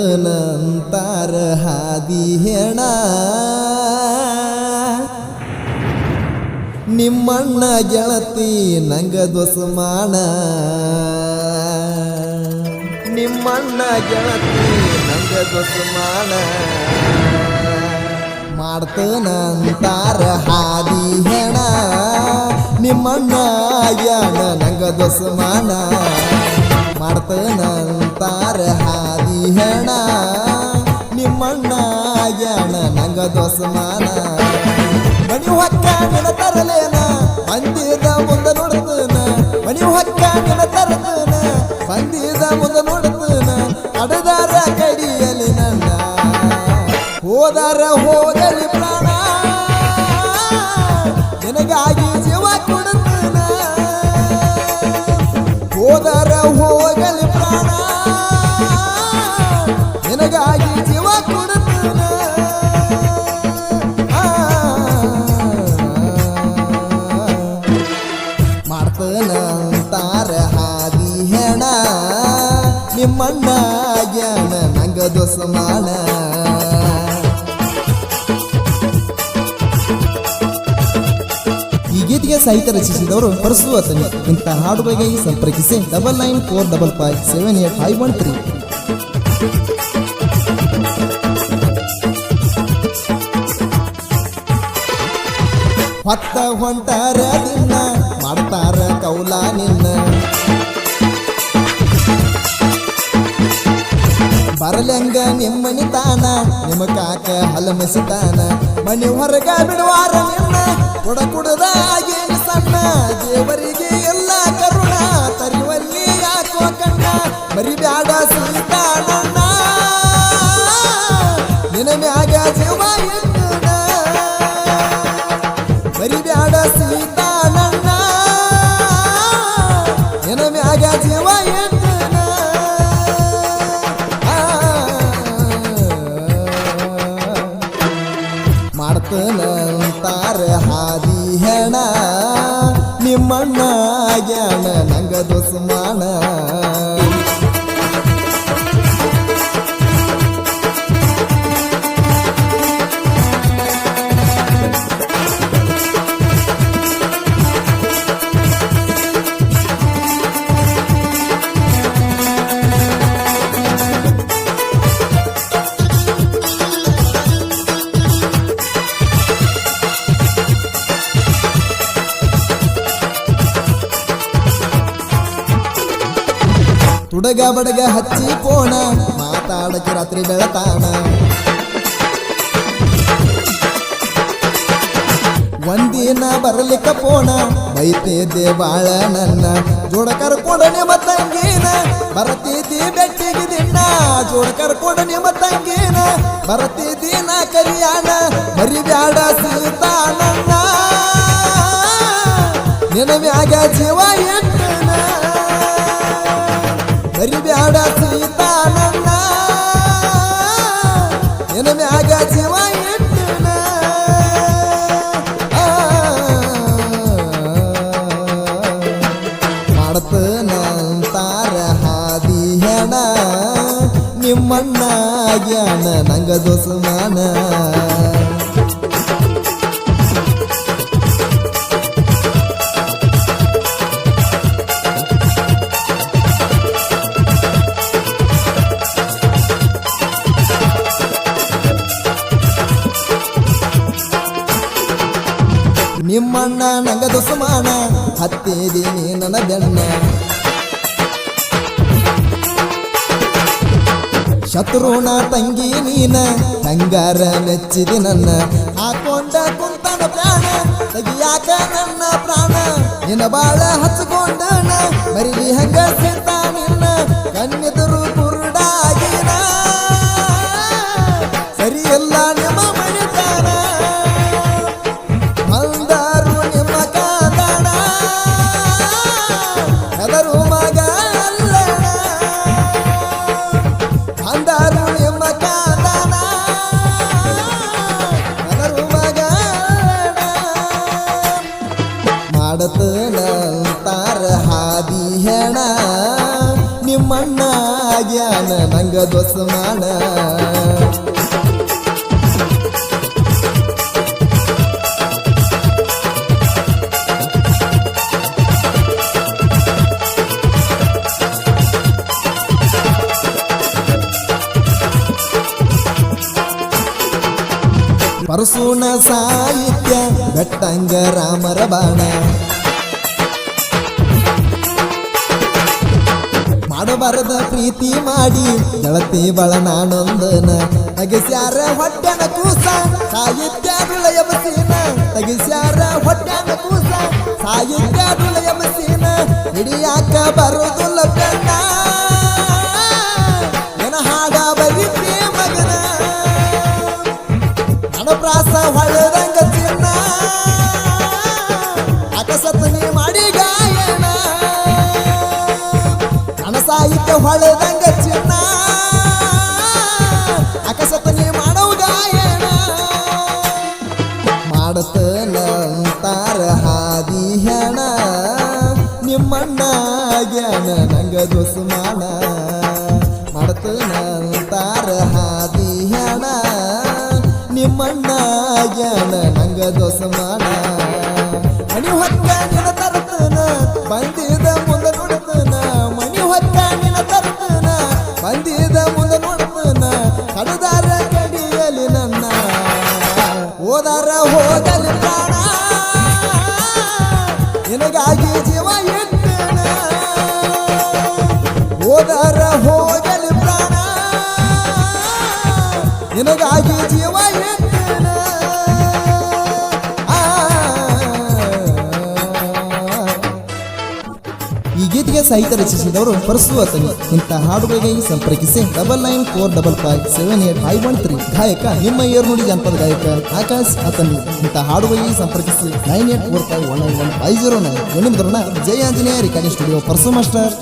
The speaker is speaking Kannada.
ಮಾಡ್ತನಂತಾರ ಹಾದಿ ಹೆಣ. ನಿಮ್ಮಣ್ಣ ಗೆಳತಿ ನಂಗ ದೊಸಮಾನ ನಿಮ್ಮಣ್ಣ ಗೆಳತಿ ನಂಗ ದೊಸಮಾನ ಮಾಡ್ತನಂತಾರ ಹಾದಿ ಹೆಣ. ನಿಮ್ಮಣ್ಣ ಯಾಣ ನಂಗ ದೊಸ ಮಾಡ. ಹಾದಿ ಹೆಣ ನಿಮ್ಮಣ್ಣ ಆಗ್ಯಾಣ ನಂಗ ದೊಸಮಾನ. ಮನಿ ಹೊಕ್ಕ ನಿನ ತರಲೇನ ಬಂದಿದ ಮುಂದ ನೋಡ್ತನ. ಮನಿ ಹೊಕ್ಕ ನಿನ ತರತನ ಬಂದಿದ ಮುಂದ ನೋಡ್ತನ. ಅಡದಾರ ಕಡಿಯಲಿ ನನ್ನ, ಹೋದಾರ ಹೋಗಲಿ ಮಾಡ್ತನಂತಾರ ಹಾದಿ ಹೆಣ. ನಿಮ್ಮಣ್ಣ ಜನ ನಂಗ ದೊಸಮಾನ. ಈ ಗೀತೆಗೆ ಸಾಹಿತ್ಯ ರಚಿಸಿದವರು ಪರಸು ಅತನಿ ಇಂಥ ಹಾಡುಗಳಿಗೆ ಸಂಪರ್ಕಿಸಿ double nine four double five seven eight five one three ಹೊತ್ತ ಹೊಂಟಾರ ದಿನ. ಮಾಡ್ತಾರ ಕೌಲ ನಿನ್ನ. ಬರಲಂಗ ನಿಮ್ಮನಿ ತಾನ, ನಿಮ್ಮ ಕಾಕ ಹಲಮಸಿತಾನ. ಮನೆ ಹೊರಗ ಬಿಡುವಾರ ನಿನ್ನ ಕೊಡ ಕುಡದಾಗಿ ಸಣ್ಣ. ದೇವರಿಗೆ ಎಲ್ಲ ಕರುಣ, ತರಿವಲ್ಲಿ ಯಾಕೋ ಕಣ್ಣ. ಮರಿಬ್ಯಾಡ ಸೀತಾನಣ್ಣ ನಿಮ್ಮಣ್ಣ ಜ್ಞಾನ ನಂಗ ದೊಸಮಾನ ತುಡಗ ಬಡಗ ಹಚ್ಚಿ ಕೋಣ, ಮಾತಾಡಕ್ಕೆ ರಾತ್ರಿ ಬೆಳತಾನ ಒಂದಿನ ಬರಲಿಕ್ಕ ಪೋಣ ಬೈತಿದ್ದೆ ಬಾಳ ನನ್ನ. ಜೋಡ ಕರ್ಕೊಂಡ ನಿಮ್ಮ ತಂಗೀನ ಬರತಿದ್ದಿ ಬೆಟ್ಟಿಗೆ ದಿನ ಜೋಡ ಕರ್ಕೊಂಡ ನಿಮ್ಮ ತಂಗೀನ ಬರತಿದ್ದಿ ನಾ ಕರಿಯಾಣ, ಮರಿಬ್ಯಾಡ ಸೀತಾ ನನ್ನ. ನಿನ ಮ್ಯಾಗ ಜೀವ ಎಟ್ಟನ ಮರಿಬ್ಯಾಡ ಸೀತಾ ನನ್ನ ನಿನ ಮ್ಯಾಗ ಜೀವ ಎಟ್ಟನ ಮಾಡ್ತನಂತಾರ ಹಾದಿ ಹೆಣ. ನಿಮ್ಮಣ್ಣ ಜ್ಞಾನ ನಂಗ ದೊಸಮಾನ ನಿಮ್ಮಣ್ಣ ನಂಗ ದೊಸಮಾನ ಹತ್ತಿದೀನಿ ನನ್ನ ಬೆನ್ನ ಶತ್ರುನ ತಂಗಿ ನೀನ ತಂಗಾರ ಮೆಚ್ಚಿದಿ ನನ್ನ. ಹಾಕೊಂಡ ಕುಂತನ ಪ್ರಾಣ, ತೆಗಿಯಾಕ ನನ್ನ ಪ್ರಾಣ. ನಿನ್ನ ಬಾಳ ಹಚ್ಕೊಂಡನ ಮರಿಲಿ ಹಂಗ ಸಿಂತ ನಿನ್ನ. ನಿಮ್ಮಣ್ಣ ಜ್ಞಾನ ನಂಗ ನಂಗ ದೋಸ ಮಾಡ ಪರಸೂನ ಸಾಹಿತ್ಯ ಬೆಟ್ಟಂಗ ರಾಮರ ಬಾಣ ಮಾಡಬಾರದ ಪ್ರೀತಿ ಮಾಡಿ. ಗೆಳತಿ ಬಳ ನಾನೊಂದನ. ತಗಿಸ್ಯಾರ ಹೊಟ್ಟೆನ ಕೂಸ. ಸಾಹಿತ್ಯ ಡುಳಯ ಬಸೀನ. ತಗಿಸ್ಯಾರ ಹೊಟ್ಟೆನ ಕೂಸ. ಸಾಹಿತ್ಯ ಡುಳಯ ಬಸೀನ. ಹಿಡಿಯಾಕ ಬರೋದು ಕಣ್ಣ ಹೊಳೆದಂಗ ಚಿನ್ನ. ಅಕಸತ್ನಿ ಮಾಡೋ ಗಾಯನ ಹಾದಿ ಹೆಣ. ನಿಮ್ಮಣ್ಣ ಜ್ಞಾನ ನಂಗ ದುಸ್ಮಾನ ಮಾಡತನ ಅಂತಾರ ಹಾದಿ ಹೆಣ. ನಿಮ್ಮಣ್ಣ ಜ್ಞಾನ ನಂಗ ದೋಸಮಾನ ಮಣಿ ಹೊತ್ತ ನಿನ ತರತನ ಬಂದಿದ ಕಡದಾರ ಕಡಿಯಲಿ ನನ್ನ ಹೋದಾರ ಹೋಗಲಿ ಪ್ರಾಣ. ನಿನಗಾಗಿ ಜೀವ ಇಟ್ಟನ ಹೋದಾರ ಹೋಗಲಿ ಪ್ರಾಣ. ನಿನಗಾಗಿ ಜೀವ ಸಾಹಿತ್ಯ ರಚಿಸಿದವರು ಪರಸು ಇಂತಹ ಹಾಡುಗಳಿಗಾಗಿ ಸಂಪರ್ಕಿಸಿ double nine four double five seven eight five one three ಗಾಯಕ ನಿಮ್ಮ ನೋಡಿ ಜನಪದ ಗಾಯಕ ಆಕಾಶ್ ಅತನಿ ಇಂತಹ ಹಾಡುಗಳಿಗೆ ಸಂಪರ್ಕಿಸಿ nine eight four five one nine one five zero nine Jaya Anjaneya recording studio Parasu master.